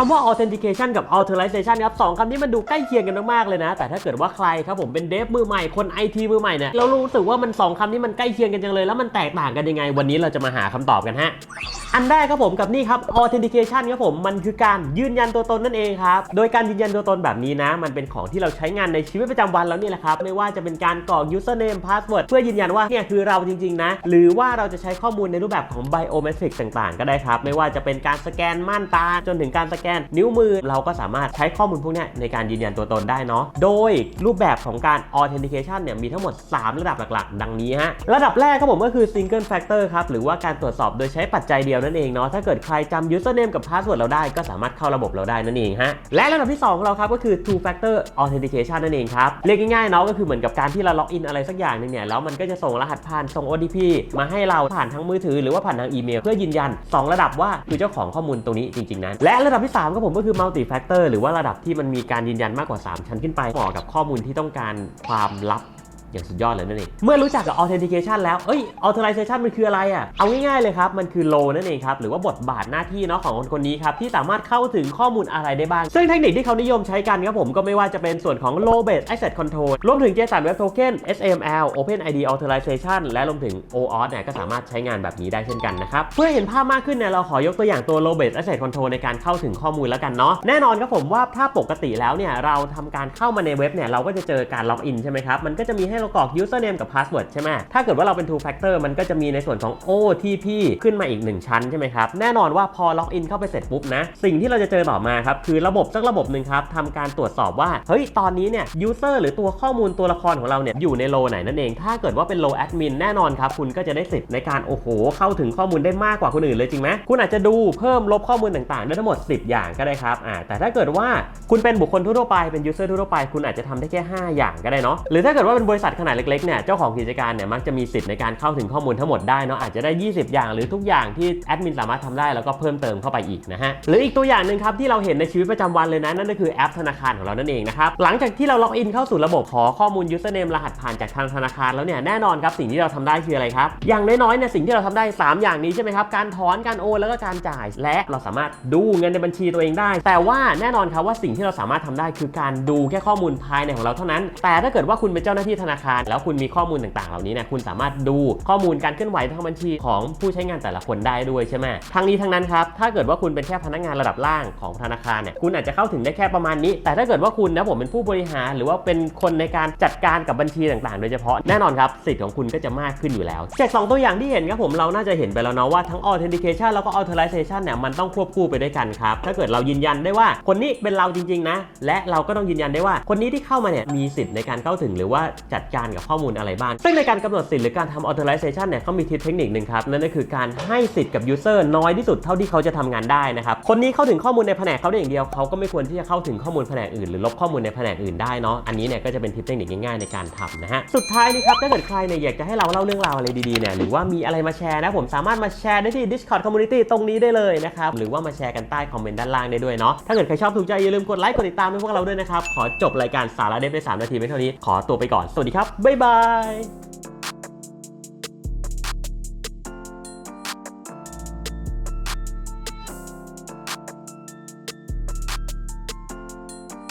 คำว่า authentication กับ authorization ครับสองคำนี้มันดูใกล้เคียงกันมากๆเลยนะ แต่ถ้าเกิดว่าใครครับผมเป็นเดฟมือใหม่คน IT มือใหม่เนี่ยเรารู้สึกว่ามันสองคำนี้มันใกล้เคียงกันจังเลย แล้วมันแตกต่างกันยังไง วันนี้เราจะมาหาคำตอบกันฮะอันแรกครับผมกับนี่ครับ authentication ครับผมมันคือการยืนยันตัวตนนั่นเองครับโดยการยืนยันตัวตนแบบนี้นะ มันเป็นของที่เราใช้งานในชีวิตประจำวันแล้วนี่แหละครับไม่ว่าจะเป็นการกรอก username password เพื่อยืนยันว่าเนี่ยคือเราจริงๆนะหรือว่าเราจะใช้ข้อมูลในรูปแบบของ biometric ต่างๆ ก็ได้ครับ ไม่ว่าจะเป็นการสแกนม่านตาจนถึงการสแกน นิ้วมือเราก็สามารถใช้ข้อมูลพวกนี้ในการยืนยันตัวตนได้เนาะโดยรูปแบบของการ authentication เนี่ยมีทั้งหมด 3 ระดับหลักๆ ดังนี้ฮะระดับแรกครับผมก็คือ single factor ครับหรือว่าการตรวจสอบโดยใช้ปัจจัยเดียวนั่นเองเนาะถ้าเกิดใครจำ username กับ password เราได้ก็สามารถเข้าระบบเราได้นั่นเองฮะและระดับที่ 2 ของเราครับก็คือ two factor authentication นั่นเองครับเรียกง่ายๆเนาะก็คือเหมือนกับการที่เราล็อกอินอะไรสักอย่างหนึงเนี่ยแล้วมันก็จะส่งรหัสผ่านส่ง OTP มาให้เราผ่านทางมือถือหรือว่าผ่านทางอีเมล เพื่อยืนยัน 2 ระดับว่าคือเจ้าของข้อมูลตรงนี้จริงๆนั้นและระดับที่3ก็ผมก็คือ multi factor หรือว่าระดับที่มันมีการยืนยันมากกว่า 3 ชั้นขึ้นไปเหมาะกับข้อมูลที่ต้องการความลับ อย่างสุดยอดเลยนั่นเอง เมื่อรู้จักกับ authentication แล้ว เอ้ย authorization มันคืออะไรอะ เอาง่ายๆเลยครับ มันคือ role นั่นเองครับ หรือว่าบทบาทหน้าที่เนาะของคนคนนี้ครับ ที่สามารถเข้าถึงข้อมูลอะไรได้บ้าง ซึ่งเทคนิคที่เขานิยมใช้กันครับผมก็ไม่ว่าจะเป็นส่วนของ role based asset control รวมถึง JSON Web Token SAML Open ID Authorization และรวมถึง OAuth เนี่ยก็สามารถใช้งานแบบนี้ได้เช่นกันนะครับ เพื่อเห็นภาพมากขึ้นเนี่ยเราขอยกตัวอย่างตัว role based asset control ในการเข้าถึงข้อมูลแล้วกันเนาะแน่นอนครับผมว่าถ้าปกติแล้วเนี่ยเราทำการเข้ามาในเว็บเนี่ยเราก็จะเจอการล็อกอินใช่ไหมครับมันก็จะมีให้เรากรอก username กับ password ใช่ไหมถ้าเกิดว่าเราเป็น two factor มันก็จะมีในส่วนของ OTP ขึ้นมาอีก 1 ชั้นใช่ไหมครับ แน่นอนว่าพอล็อกอินเข้าไปเสร็จปุ๊บนะ สิ่งที่เราจะเจอต่อมาครับ คือระบบสักระบบหนึ่งครับทำการตรวจสอบว่า เฮ้ย ตอนนี้เนี่ย user หรือตัวข้อมูลตัวละครของเราเนี่ย อยู่ในโลไหนนั่นเอง ถ้าเกิดว่าเป็นโลแอดมินแน่นอนครับ คุณก็จะได้สิทธิ์ในการโอ้โห เข้าถึงข้อมูลได้มากกว่าคนอื่นเลยจริงไหมคุณอาจจะดูเพิ่มลบข้อมูลต่างๆได้ทั้งหมด 10 อย่างก็ได้ครับอ่าแต่ถ้าเกิดว่าคุณเป็นบุคคลทั่วไปเป็น user ทั่วไป คุณอาจจะทำได้แค่ 5 อย่างก็ได้เนาะหรือถ้าเกิดว่าเป็นบริษัทขนาดเล็กๆเนี่ยเจ้าของกิจการเนี่ยมักจะมีสิทธิ์ในการเข้าถึงข้อมูลทั้งหมดได้เนาะอาจจะได้ 20 อย่างหรือทุกอย่างที่แอดมินสามารถทำได้แล้วก็เพิ่มเติมเข้าไปอีกนะฮะหรืออีกตัวอย่างหนึ่งครับที่เราเห็นในชีวิตประจำวันเลยนะนั่นก็คือแอปธนาคารของเรานั่นเองนะครับหลังจากที่เราล็อกอินเข้าสู่ระบบขอข้อมูล username รหัสผ่านจากทางธนาคารแล้วเนี่ยแน่นอนครับสิ่งที่เราทำได้คืออะไรครับอย่างน้อยๆเนี่ยสิ่งที่เราทำได้ 3 อย่างนี้ใช่ไหมครับการถอนการโอนแล้วก็การจ่าย และเราสามารถดูเงินในบัญชีตัวเองได้ แต่ว่าแน่นอนครับว่าสิ่งที่เราสามารถทำได้คือการดูแค่ข้อมูลภายในของเราเท่านั้น แต่ถ้าเกิดว่าคุณเป็นเจ้าหน้าที่ธนาคาร แล้วคุณมีข้อมูลต่างๆ เหล่านี้เนี่ยคุณสามารถดูข้อมูลการเคลื่อนไหวทางบัญชีของผู้ใช้งานแต่ละคนได้ด้วยใช่ไหมทั้งนี้ทั้งนั้นครับถ้าเกิดว่าคุณเป็นแค่พนักงานระดับล่างของธนาคารเนี่ยคุณอาจจะเข้าถึงได้แค่ประมาณนี้ แต่ถ้าเกิดว่าคุณนะผมเป็นผู้บริหาร หรือว่าเป็นคนในการจัดการกับบัญชีต่างๆ โดยเฉพาะแน่นอนครับสิทธิ์ของคุณก็จะมากขึ้นอยู่แล้วจากสองตัวอย่างที่เห็นครับผมเราน่าจะเห็นไปแล้วเนาะว่าทั้ง authentication แล้วก็ authorization เนี่ยมันต้องควบคู่ไปด้วยกันครับถ้าเกิดเรายืนยันได้ว่าคนนี้เป็นเราจริงๆนะและเราก็ต้องยืนยันได้ว่าคนนี้ที่เข้ามาเนี่ยมีสิทธิ์ในการเข้าถึงหรือว่าจัดการกับข้อมูลอะไรบ้าง ซึ่งในการกำหนดสิทธิ์หรือการทำ authorization เนี่ยเขามีทิศเทคนิคหนึ่งครับ นั่นก็คือการให้สิทธิ์กับ user น้อยที่สุดเท่าที่เขาจะทำงานได้นะครับ คนนี้เข้าถึงข้อมูลในแผนกเขาได้อย่างเดียว เขาก็ไม่ควรที่จะเข้าถึงข้อมูลแผนกอื่นหรือลบข้อมูลในแผนกอื่นได้เนาะ อันนี้เนี่ยก็จะเป็นทิปเทคนิคง่ายๆในการทำนะฮะ สุดท้ายนี่ครับ ถ้าเกิดใครเนี่ยอยากจะให้เราเล่าเรื่องราวอะไรดีๆเนี่ย หรือว่ามีอะไรมาแชร์นะผมสามารถมาแชร์ได้ที่ Discord Community ตรงนี้ได้เลยนะครับ หรือว่ามาแชร์กันใต้คอมเมนต์ด้านล่างได้ด้วยเนาะ ถ้าเกิดใครชอบถูกใจอย่าลืมกดไลค์กดติดตามให้พวกเราด้วยนะครับ ขอจบรายการสาระเด็ดใน3นาทีไม่เท่านี้ ขอตัวไปก่อน สวัสดีครับบ๊ายบาย